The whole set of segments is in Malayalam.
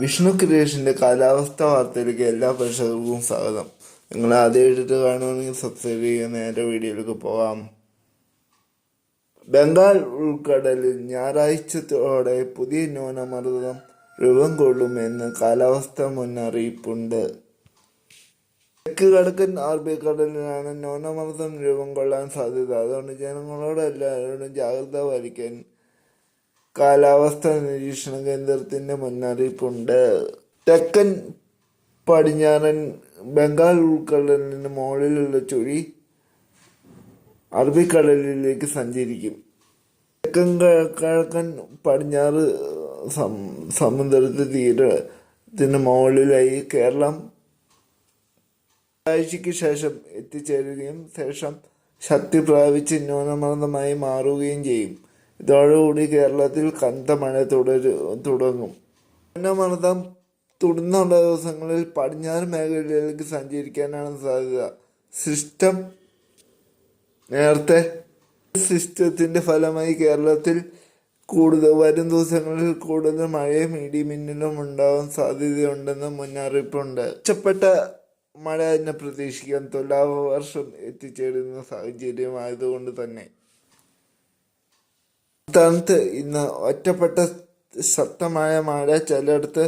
വിഷ്ണു ക്രിയേഷന്റെ കാലാവസ്ഥ വാർത്തയിലേക്ക് എല്ലാ പ്രേക്ഷകർക്കും സ്വാഗതം. നിങ്ങൾ ആദ്യമായിട്ട് കാണുകയാണെങ്കിൽ സബ്സ്ക്രൈബ് ചെയ്യുക നേരെ വീഡിയോയിലേക്ക് പോകാം. ബംഗാൾ ഉൾക്കടലിൽ ഞായറാഴ്ചത്തോടെ പുതിയ ന്യൂനമർദ്ദം രൂപം കൊള്ളുമെന്ന് കാലാവസ്ഥാ മുന്നറിയിപ്പുണ്ട്. തെക്ക് കിഴക്കൻ അറബിക്കടലിലാണ് ന്യൂനമർദ്ദം രൂപം കൊള്ളാൻ സാധ്യത. അതുകൊണ്ട് ജനങ്ങളോട് എല്ലാവരോടും ജാഗ്രത പാലിക്കാൻ കാലാവസ്ഥാ നിരീക്ഷണ കേന്ദ്രത്തിന്റെ മുന്നറിയിപ്പുണ്ട്. തെക്കൻ പടിഞ്ഞാറൻ ബംഗാൾ ഉൾക്കടലിന് മുകളിലുള്ള ചുഴി അറബിക്കടലിലേക്ക് സഞ്ചരിക്കും. തെക്കൻ കിഴക്കൻ പടിഞ്ഞാറ് സമുദ്രത്തെ തീരത്തിന് മുകളിലായി കേരളം ആഴ്ചയ്ക്ക് ശേഷം എത്തിച്ചേരുകയും ശേഷം ശക്തി പ്രാപിച്ച് ന്യൂനമർദ്ദമായി മാറുകയും ചെയ്യും. ഇതോടുകൂടി കേരളത്തിൽ കനത്ത മഴ തുടരു തുടങ്ങും ന്യൂനമർദ്ദം തുടർന്നുള്ള ദിവസങ്ങളിൽ പടിഞ്ഞാറ് മേഖലയിലേക്ക് സഞ്ചരിക്കാനാണ് സാധ്യത. സിസ്റ്റം നേരത്തെ സിസ്റ്റത്തിന്റെ ഫലമായി കേരളത്തിൽ കൂടുതൽ വരും ദിവസങ്ങളിൽ കൂടുതൽ മഴയും ഇടിമിന്നലും ഉണ്ടാവാൻ സാധ്യതയുണ്ടെന്ന് മുന്നറിയിപ്പുണ്ട്. മെച്ചപ്പെട്ട മഴ തന്നെ പ്രതീക്ഷിക്കാൻ തുലാവർഷം എത്തിച്ചേരുന്ന സാഹചര്യമായതുകൊണ്ട് തന്നെ. സംസ്ഥാനത്ത് ഇന്ന് ഒറ്റപ്പെട്ട ശക്തമായ മഴ ചിലയിടത്ത്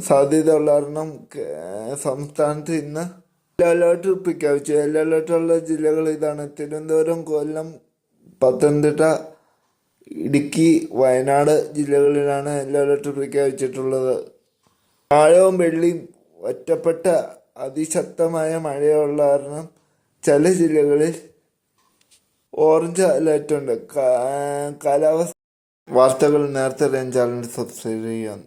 സാധ്യത ഉള്ള കാരണം സംസ്ഥാനത്ത് ഇന്ന് യെല്ലോ അലേർട്ട് പ്രഖ്യാപിച്ചു. യെല്ലോ അലേർട്ടുള്ള ജില്ലകൾ ഇതാണ്. തിരുവനന്തപുരം കൊല്ലം പത്തനംതിട്ട ഇടുക്കി വയനാട് ജില്ലകളിലാണ് യെല്ലോ അലേർട്ട് പ്രഖ്യാപിച്ചിട്ടുള്ളത്. മഴയും വെള്ളിയും ഒറ്റപ്പെട്ട അതിശക്തമായ മഴയുള്ള കാരണം ചില ജില്ലകളിൽ ഓറഞ്ച് അലേർട്ടുണ്ട് കാലാവസ്ഥ വാർത്തകൾ നേരത്തെ അറിയാൻ ചാനൽ സബ്സ്ക്രൈബ് ചെയ്യാം.